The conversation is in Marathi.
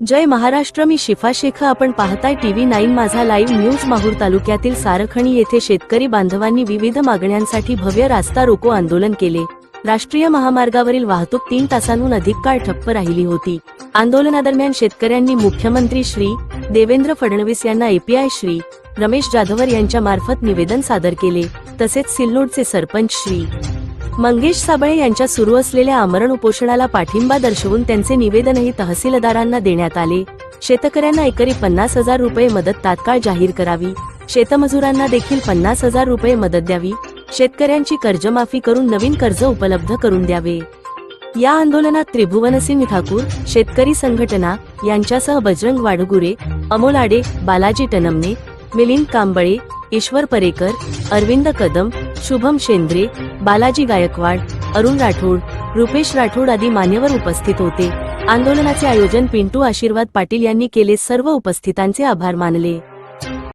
जय महाराष्ट्र मी शिफा शेख. आपण पाहताय TV nine Majha live news Mahur तालुक्यातील सारखणी येथे शेतकरी बांधवांनी विविध मागण्यांसाठी भव्य रास्ता रोको आंदोलन केले. राष्ट्रीय महामार्गावरील वाहतूक तीन तासांहून अधिक काळ ठप्प राहिली होती. आंदोलनादरम्यान शेतकऱ्यांनी मुख्यमंत्री श्री देवेंद्र फडणवीस यांना एपीआय श्री रमेश जाधवर यांच्या मार्फत निवेदन सादर केले. तसेच सिल्लोडचे सरपंच श्री मंगेश साबळे यांच्या सुरू असलेल्या आमरण उपोषणाला पाठिंबा दर्शवून त्यांचे निवेदनही तहसीलदारांना देण्यात आले. शेतकऱ्यांना एकरी पन्नास हजार रुपये मदत तात्काळ जाहीर करावी. शेतमजुरांना देखील पन्नास हजार रुपये मदत द्यावी. शेतकऱ्यांची कर्जमाफी करून नवीन कर्ज उपलब्ध करून द्यावे. या आंदोलनात त्रिभुवनसिंग ठाकूर शेतकरी संघटना यांच्यासह बजरंग वाडगुरे अमोल आडे बालाजी टनमने मिलिंद कांबळे ईश्वर परेकर अरविंद कदम शुभम शेंद्रे बालाजी गायकवाड अरुण राठोड रुपेश राठोड आदी मान्यवर उपस्थित होते. आंदोलनाचे आयोजन पिंटू आशीर्वाद पाटील यांनी केले. सर्व उपस्थितांचे आभार मानले.